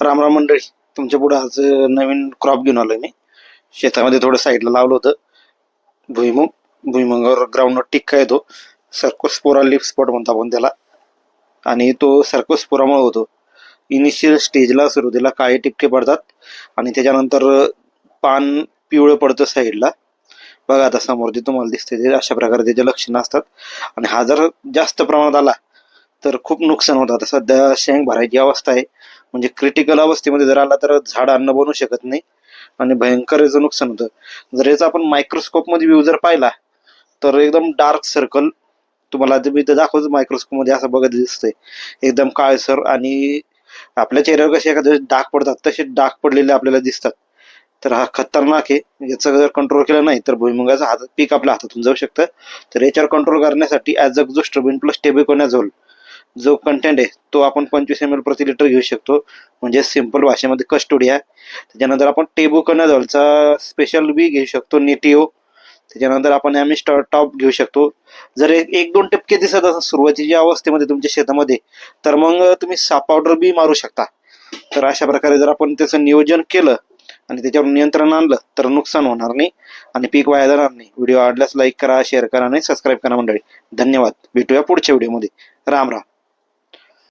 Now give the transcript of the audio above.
रामराम मंडळी तुमच्यापुढे आज नवीन क्रॉप घेऊन आलोय मी. शेतामध्ये थोडं साईडला लावलं होतं. भुईमुग भुईमुगावर ग्राउंडवर टिक्का येतो. सर्कोस्पोरा लिफ स्पॉट म्हणतो आपण त्याला. आणि तो सर्कोस्पोरामुळे होतो. इनिशियल स्टेजला सुरुवातीला काळे टिपके पडतात. आणि त्याच्यानंतर पान पिवळं पडतं साईडला बघा आता समोर जे तुम्हाला दिसते ते अशा प्रकारे त्याचे लक्षणं असतात. आणि हा जर जास्त प्रमाणात आला तर खूप नुकसान होतं. आता सध्या शेंग भरायची अवस्था आहे. म्हणजे क्रिटिकल अवस्थेमध्ये जर आला तर झाड अन्न बनू शकत नाही आणि भयंकर याचं नुकसान होतं. जर याचा आपण मायक्रोस्कोपमध्ये व्ह्यू जर पाहिला तर एकदम डार्क सर्कल तुम्हाला ते मी दाखवतो मायक्रोस्कोपमध्ये असं बघत दिसतंय. एकदम काळसर आणि आपल्या चेहऱ्यावर कसे एखाद्या डाग पडतात तसे डाग पडलेले आपल्याला दिसतात. तर हा खतरनाक आहे. याचा जर कंट्रोल केला नाही तर भुईमुगाचा हात पीक आपल्या हातातून जाऊ शकतं. तर याच्यावर कंट्रोल करण्यासाठी ॲज अ जो स्ट्रोबिन प्लस टेबिकोनाझोल जो कंटेंट आहे तो आपण पंचवीस एम एल प्रति लिटर घेऊ शकतो. म्हणजे सिंपल भाषेमध्ये कस्टोडिया त्याच्यानंतर आपण टेबुकनाझोलचा स्पेशल बी घेऊ शकतो नेटिओ त्याच्यानंतर आपण ॲमिस्टर टॉप घेऊ शकतो. जर एक दोन टपके दिसत असं सुरुवातीच्या अवस्थेमध्ये तुमच्या शेतामध्ये तर मग तुम्ही साप पावडर बी मारू शकता. तर अशा प्रकारे जर आपण त्याचं नियोजन केलं आणि त्याच्यावर नियंत्रण आणलं तर नुकसान होणार नाही आणि पीक वाया जाणार नाही. व्हिडिओ आवडल्यास लाईक करा शेअर करा आणि सबस्क्राईब करा मंडळी. धन्यवाद. भेटूया पुढच्या व्हिडिओमध्ये राम राम.